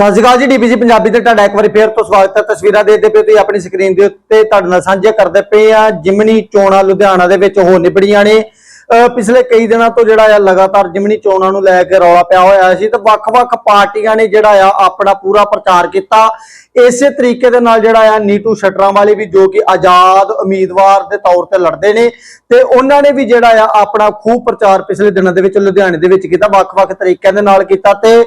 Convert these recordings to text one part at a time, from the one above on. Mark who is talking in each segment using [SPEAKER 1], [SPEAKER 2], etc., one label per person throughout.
[SPEAKER 1] ਸਤਿ ਸ਼੍ਰੀ ਅਕਾਲ ਜੀ, ਡੀਪੀਸੀ ਪੰਜਾਬੀ ਤੇ ਤੁਹਾਡਾ ਇੱਕ ਵਾਰੀ ਫੇਰ ਤੋਂ ਸਵਾਗਤ ਹੈ। ਤਸਵੀਰਾਂ ਦੇਖਦੇ ਪਏ ਤੁਸੀਂ ਆਪਣੀ ਸਕਰੀਨ ਦੇ ਉੱਤੇ। ਤੁਹਾਡੇ ਨਾਲ ਸਾਂਝੇ ਕਰਦੇ ਪਏ ਆ ਜਿਮਨੀ ਚੋਣਾਂ ਲੁਧਿਆਣਾ ਦੇ ਵਿੱਚ ਹੋ ਨਿਬੜੀਆਂ ਨੇ। ਪਿਛਲੇ ਕਈ ਦਿਨਾਂ ਤੋਂ ਜਿਹੜਾ ਆ ਲਗਾਤਾਰ ਜਿਮਨੀ ਚੋਣਾਂ ਨੂੰ ਲੈ ਕੇ ਰੌਲਾ ਪਿਆ ਹੋਇਆ ਸੀ ਤੇ ਵੱਖ-ਵੱਖ ਪਾਰਟੀਆਂ ਨੇ ਜਿਹੜਾ ਆ ਆਪਣਾ ਪੂਰਾ ਪ੍ਰਚਾਰ ਕੀਤਾ। ਇਸੇ ਤਰੀਕੇ ਦੇ ਨਾਲ ਜਿਹੜਾ ਆ ਨੀਟੂ ਸ਼ਟਰਾਂ ਵਾਲੇ ਵੀ ਜੋ ਕਿ ਆਜ਼ਾਦ ਉਮੀਦਵਾਰ ਦੇ ਤੌਰ ਤੇ ਲੜਦੇ ਨੇ ਤੇ ਉਹਨਾਂ ਨੇ ਵੀ ਜਿਹੜਾ ਆ ਆਪਣਾ ਖੂਬ ਪ੍ਰਚਾਰ ਪਿਛਲੇ ਦਿਨਾਂ ਦੇ ਵਿੱਚ, ਲੁਧਿਆਣੇ ਦੇ ਵਿੱਚ ਕੀਤਾ, ਵੱਖ-ਵੱਖ ਤਰੀਕਿਆਂ ਦੇ ਨਾਲ ਕੀਤਾ ਤੇ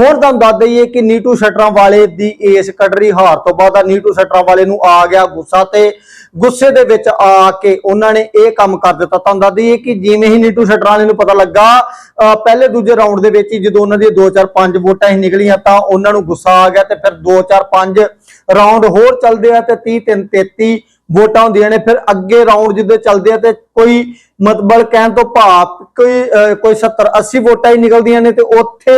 [SPEAKER 1] ਹੁਣ ਤੁਹਾਨੂੰ ਦੱਸ ਦਈਏ ਕਿ ਨੀਟੂ ਸ਼ਟਰਾਂ ਵਾਲੇ ਦੀ ਇਸ ਕਟਰੀ ਹਾਰ ਤੋਂ ਬਾਅਦ ਆ ਨੀਟੂ ਸ਼ਟਰਾਂ ਵਾਲੇ ਨੂੰ ਆ ਗਿਆ ਗੁੱਸਾ ਤੇ ਗੁੱਸੇ ਦੇ ਵਿੱਚ ਆ ਕੇ ਉਹਨਾਂ ਨੇ ਇਹ ਕੰਮ ਕਰ ਦਿੱਤਾ। ਤੁਹਾਨੂੰ ਦੱਸ ਦਈਏ ਕਿ ਜਿਵੇਂ ਹੀ ਨੀਟੂ ਸ਼ਟਰਾਂ ਵਾਲੇ ਨੂੰ ਪਤਾ ਲੱਗਾ ਪਹਿਲੇ ਦੂਜੇ ਰਾਉਂਡ ਦੇ ਵਿੱਚ ਹੀ ਜਦੋਂ ਉਹਨਾਂ ਦੀਆਂ 2 4 5 ਵੋਟਾਂ ਹੀ ਨਿਕਲੀਆਂ ਤਾਂ ਉਹਨਾਂ ਨੂੰ ਗੁੱਸਾ ਆ ਗਿਆ ਤੇ ਫਿਰ 2 4 5 ਰਾਉਂਡ ਹੋਰ ਚੱਲਦੇ ਆ ਤੇ 30 3 33 ਵੋਟਾਂ ਹੁੰਦੀਆਂ ਨੇ। ਫਿਰ ਅੱਗੇ ਰਾਉਂਡ ਜਿੱਦੇ ਚੱਲਦੇ ਆ ਤੇ ਕੋਈ ਮਤਬਲ ਕਹਿਣ ਤੋਂ ਭਾਵ ਕੋਈ ਕੋਈ 70 80 ਵੋਟਾਂ ਹੀ ਨਿਕਲਦੀਆਂ ਨੇ ਤੇ ਉੱਥੇ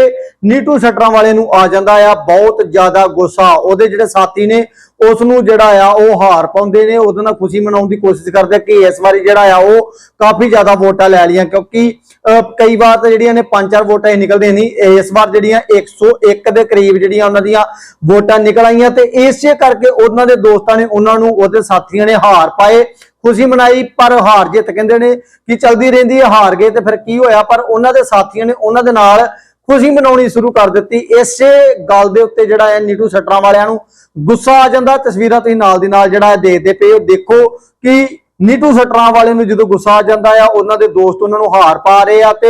[SPEAKER 1] ਨੀਟੂ ਸ਼ਟਰਾਂ ਵਾਲੇ ਨੂੰ ਆ ਜਾਂਦਾ ਆ ਬਹੁਤ ਜ਼ਿਆਦਾ ਗੁੱਸਾ। ਉਹਦੇ ਜਿਹੜੇ ਸਾਥੀ ਨੇ ਉਸ ਨੂੰ ਜਿਹੜਾ ਆ ਉਹ ਹਾਰ ਪਾਉਂਦੇ ਨੇ। ਉਹਦੇ ਨਾਲ ਖੁਸ਼ੀ ਮਨਾਉਣ ਦੀ ਕੋਸ਼ਿਸ਼ ਕਰਦੇ ਆ ਕਿ ਇਸ ਵਾਰੀ ਜਿਹੜਾ ਆ ਉਹ ਕਾਫੀ ਜ਼ਿਆਦਾ ਵੋਟਾਂ ਲੈ ਲਈਆਂ। ਕਿਉਂਕਿ ਅਹ, ਕਈ ਵਾਰ ਤਾਂ ਜਿਹੜੀਆਂ ਨੇ ਪੰਜ ਚਾਰ ਵੋਟਾਂ ਹੀ ਨਿਕਲਦੀਆਂ ਨਹੀਂ ਇਸ ਵਾਰ ਜਿਹੜੀਆਂ 101 ਦੇ ਕਰੀਬ ਜਿਹੜੀਆਂ ਉਹਨਾਂ ਦੀਆਂ ਵੋਟਾਂ ਨਿਕਲ ਆਈਆਂ ਤੇ ਇਸੇ ਕਰਕੇ ਉਹਨਾਂ ਦੇ ਦੋਸਤਾਂ ਨੇ ਉਹਨਾਂ ਨੂੰ ਉਹਦੇ ਸਾਥੀਆਂ ਨੇ ਹਾਰ ਪਾਏ। ਖੁਸ਼ੀ ਮਨਾਈ, ਪਰ ਹਾਰ ਜਿੱਤ ਕਹਿੰਦੇ ਨੇ ਕਿ ਚਲਦੀ ਰਹਿੰਦੀ ਹੈ ਹਾਰ ਗਏ ਤੇ ਫਿਰ ਕੀ ਹੋਇਆ? ਪਰ ਉਹਨਾਂ ਦੇ ਸਾਥੀਆਂ ਨੇ ਉਹਨਾਂ ਦੇ ਨਾਲ ਖੁਸ਼ੀ ਮਨਾਉਣੀ ਸ਼ੁਰੂ ਕਰ ਦਿੱਤੀ। ਇਸੇ ਗੱਲ ਦੇ ਉੱਤੇ ਜਿਹੜਾ ਹੈ ਨੀਟੂ ਸਟਰਾਂ ਵਾਲਿਆਂ ਨੂੰ ਗੁੱਸਾ ਆ ਜਾਂਦਾ। ਤਸਵੀਰਾਂ ਤੁਸੀਂ ਨਾਲ ਦੀ ਨਾਲ ਜਿਹੜਾ ਦੇਖਦੇ ਪਏ ਹੋ। ਦੇਖੋ ਕਿ ਨੀਟੂ ਸਟਰਾਂ ਵਾਲੇ ਨੂੰ ਜਦੋਂ ਗੁੱਸਾ ਆ ਜਾਂਦਾ ਆ, ਉਹਨਾਂ ਦੇ ਦੋਸਤ ਉਹਨਾਂ ਨੂੰ ਹਾਰ ਪਾ ਰਹੇ ਆ ਤੇ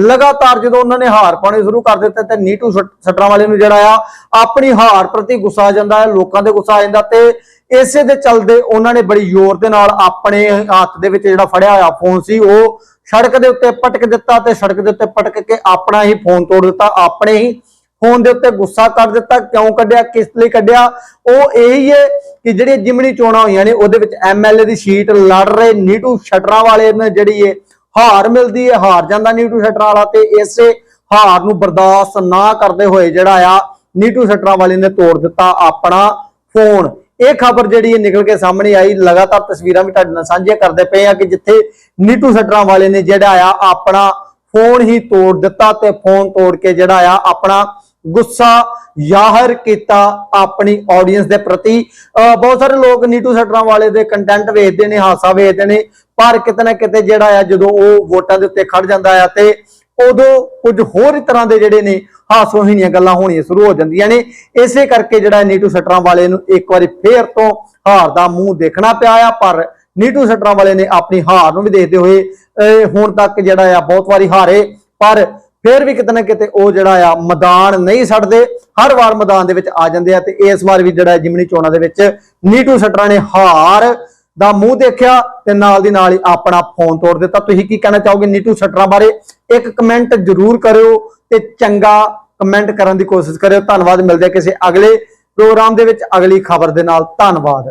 [SPEAKER 1] ਲਗਾਤਾਰ ਜਦੋਂ ਉਹਨਾਂ ਨੇ ਹਾਰ ਪਾਣੇ ਸ਼ੁਰੂ ਕਰ ਦਿੱਤੇ ਤੇ ਨੀਟੂ ਸਟ- ਸਟਰਾਂ ਵਾਲੇ ਨੂੰ ਜਿਹੜਾ ਆ, ਆਪਣੀ ਹਾਰ ਪ੍ਰਤੀ ਗੁੱਸਾ ਆ ਜਾਂਦਾ ਹੈ ਲੋਕਾਂ ਦੇ ਗੁੱਸਾ ਆ ਜਾਂਦਾ ਤੇ ਇਸੇ ਦੇ ਚਲਦੇ ਉਹਨਾਂ ਨੇ ਬੜੀ ਜ਼ੋਰ ਦੇ ਨਾਲ ਆਪਣੇ ਹੱਥ ਦੇ ਵਿੱਚ ਜਿਹੜਾ ਫੜਿਆ ਹੋਇਆ ਫੋਨ ਸੀ, ਉਹ ਸੜਕ ਦੇ ਉੱਤੇ ਪਟਕ ਦਿੱਤਾ ਤੇ ਸੜਕ ਦੇ ਉੱਤੇ ਪਟਕ ਕੇ ਆਪਣਾ ਹੀ ਫੋਨ ਤੋੜ ਦਿੱਤਾ, ਆਪਣੇ ਹੀ ਫੋਨ ਦੇ ਉੱਤੇ ਗੁੱਸਾ ਕਰ ਦਿੱਤਾ, ਕਿਉਂ ਕੱਢਿਆ, ਕਿਸ ਲਈ ਕੱਢਿਆ? ਉਹ ਇਹੀ ਹੈ ਕਿ ਜਿਹੜੀਆਂ ਜਿਮਣੀ ਚੋਣਾਂ ਹੋਈਆਂ ਨੇ, ਉਹਦੇ ਵਿੱਚ ਐਮਐਲਏ ਦੀ ਸੀਟ ਲੜ ਰਹੇ ਨੀਟੂ ਸ਼ਟਰਾਂ ਵਾਲੇ ਨੇ ਜਿਹੜੀ ਹੈ ਹਾਰ ਮਿਲਦੀ ਹੈ, ਹਾਰ ਜਾਂਦਾ ਨੀਟੂ ਸ਼ਟਰਾਂ ਵਾਲਾ ਤੇ ਇਸੇ ਹਾਰ ਨੂੰ ਬਰਦਾਸ਼ਤ ਨਾ ਕਰਦੇ ਹੋਏ ਜਿਹੜਾ ਆ, ਨੀਟੂ ਸ਼ਟਰਾਂ ਵਾਲੇ ਨੇ ਤੋੜ ਦਿੱਤਾ ਆਪਣਾ ਫੋਨ। ਇਹ ਖਬਰ ਜਿਹੜੀ ਹੈ ਨਿਕਲ ਕੇ ਸਾਹਮਣੇ ਆਈ, ਲਗਾਤਾਰ ਤਸਵੀਰਾਂ ਵੀ ਤੁਹਾਡੇ ਨਾਲ ਸਾਂਝੀਆਂ ਕਰਦੇ ਪਏ ਆ ਕਿ ਜਿੱਥੇ ਨੀਟੂ ਸ਼ਟਰਾਂ ਵਾਲੇ ਨੇ ਜਿਹੜਾ ਆ, ਆਪਣਾ ਫੋਨ ਹੀ ਤੋੜ ਦਿੱਤਾ ਤੇ ਫੋਨ ਤੋੜ ਕੇ ਜਿਹੜਾ ਆ, ਆਪਣਾ ਗੁੱਸਾ ਜ਼ਾਹਰ ਕੀਤਾ ਆਪਣੀ ਆਡੀਅנס ਦੇ ਪ੍ਰਤੀ। ਅਹ ਬਹੁਤ ਸਾਰੇ ਲੋਕ ਨੀਟੂ ਸਟਰਾਂ ਵਾਲੇ ਦੇ ਕੰਟੈਂਟ ਵੇਖਦੇ ਨੇ, ਹਾਸਾ ਵੇਖਦੇ ਨੇ, ਪਰ ਕਿਤੇ ਨਾ ਕਿਤੇ ਜਿਹੜਾ ਆ, ਜਦੋਂ ਉਹ ਵੋਟਾਂ ਦੇ ਉੱਤੇ ਖੜ ਜਾਂਦਾ ਆ ਤੇ ਉਦੋਂ ਕੁਝ ਹੋਰ ਤਰ੍ਹਾਂ ਦੇ ਜਿਹੜੇ ਨੇ ਹਾਸੋਹੀਣੀਆਂ ਗੱਲਾਂ ਹੋਣੀਆਂ ਸ਼ੁਰੂ ਹੋ ਜਾਂਦੀਆਂ ਨੇ। ਇਸੇ ਕਰਕੇ ਜਿਹੜਾ ਨੀਟੂ ਸਟਰਾਂ ਵਾਲੇ ਨੂੰ ਇੱਕ ਵਾਰੀ ਫੇਰ ਤੋਂ ਹਾਰ ਦਾ ਮੂੰਹ ਦੇਖਣਾ ਪਿਆ ਆ, ਪਰ ਨੀਟੂ ਸਟਰਾਂ ਵਾਲੇ ਨੇ ਆਪਣੀ ਹਾਰ ਨੂੰ ਵੀ ਦੇਖਦੇ ਹੋਏ, ਅਹ ਹੁਣ ਤੱਕ ਜਿਹੜਾ ਆ, ਬਹੁਤ ਵਾਰੀ ਹਾਰੇ, ਪਰ ਫਿਰ ਵੀ ਕਿਤੇ ਨਾ ਕਿਤੇ ਉਹ ਜਿਹੜਾ ਆ ਮੈਦਾਨ ਨਹੀਂ ਛੱਡਦੇ, ਹਰ ਵਾਰ ਮੈਦਾਨ ਦੇ ਵਿੱਚ ਆ ਜਾਂਦੇ ਆ ਤੇ ਇਸ ਵਾਰ ਵੀ ਜਿਹੜਾ ਜਿਮਨੀ ਚੋਣਾਂ ਦੇ ਵਿੱਚ ਨੀਟੂ ਸਟਰਾਂ ਨੇ ਹਾਰ ਦਾ ਮੂੰਹ ਦੇਖਿਆ ਤੇ ਨਾਲ ਦੀ ਨਾਲ ਹੀ ਆਪਣਾ ਫੋਨ ਤੋੜ ਦਿੱਤਾ। ਤੁਸੀਂ ਕੀ ਕਹਿਣਾ ਚਾਹੋਗੇ ਨੀਟੂ ਸਟਰਾਂ ਬਾਰੇ? ਇੱਕ ਕਮੈਂਟ ਜ਼ਰੂਰ ਕਰਿਓ ਤੇ ਚੰਗਾ ਕਮੈਂਟ ਕਰਨ ਦੀ ਕੋਸ਼ਿਸ਼ ਕਰਿਓ। ਧੰਨਵਾਦ, ਮਿਲਦੇ ਕਿਸੇ ਅਗਲੇ ਪ੍ਰੋਗਰਾਮ ਦੇ ਵਿੱਚ। ਅਗਲੀ ਖਬਰ ਦੇ ਨਾਲ ਧੰਨਵਾਦ।